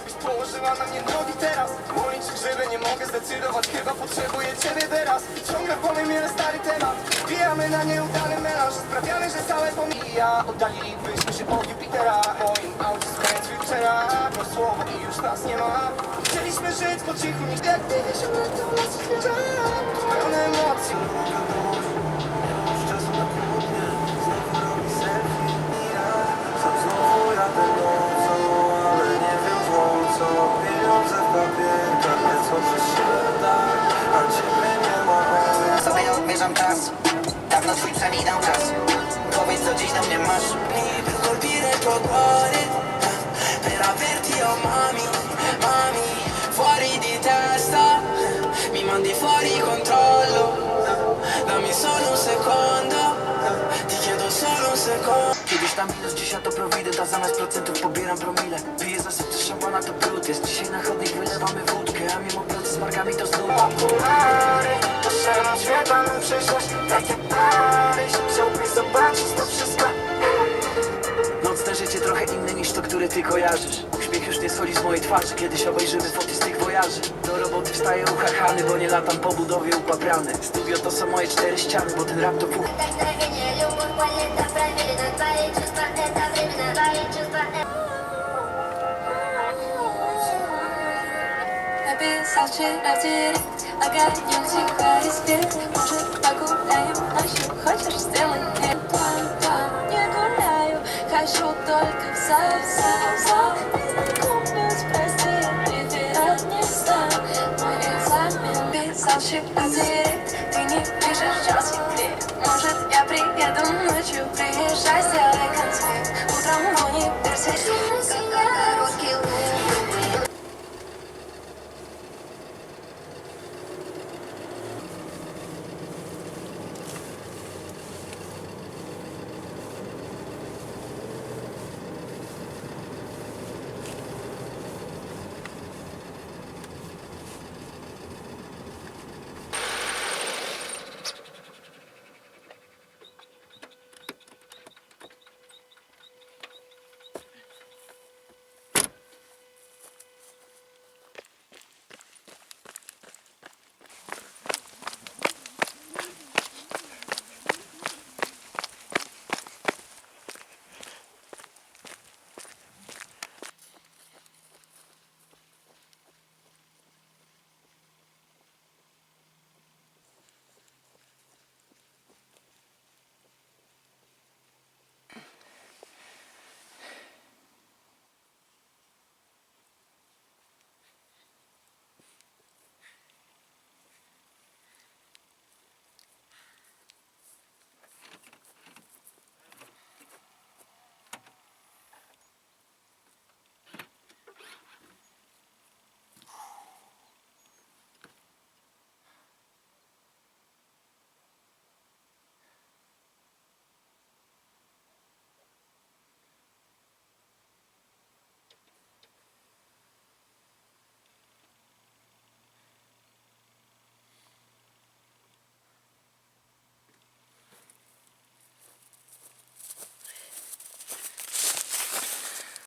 Położyła na mnie nogi teraz. Boli czy nie mogę zdecydować Chyba potrzebuję ciebie teraz. Ciągle miele stary temat. Wbijamy na nieudany melanż. Sprawiamy, że całe pomija. Oddalilibyśmy się od Jupitera. Moim aucie z koniec wieczera To słowo i już nas nie ma. Chcieliśmy żyć po cichu, niż jak ty wiesz, to nas chwila Pełne odmierzam czas Dawno twój przeminął czas. Powiedz co dziś do mnie masz. Mi per colpire tuo Per averti mami, mami minus 10 to prowident, a zamiast procentów pobieram promile. Piję zasypce szampana to brud jest. Dzisiaj na chodnik wylewamy wódkę A mimo pracy z markami to znów Okulary Poszerzą świetlaną przyszłość. Tak jak Paryż Chciałbyś zobaczyć to wszystko. Nocne życie trochę inne niż to, które ty kojarzysz. Uśmiech już nie schodzi z mojej twarzy Kiedyś obejrzymy foty z tych wojaży. Do roboty wstaję uchachany, bo nie latam po budowie upaprany. Studio to są moje cztery ściany, bo ten rap to pół Написал вчера в директ Огонек тихо респект Может погуляем ночью Хочешь сделай мне. План-план Не гуляю Хочу только в зал, в зал, в зал Знакомлюсь, прости Прибирать не Писал вчера в Ты не пишешь час секрет Может я приеду ночью Приезжай, сделай концерт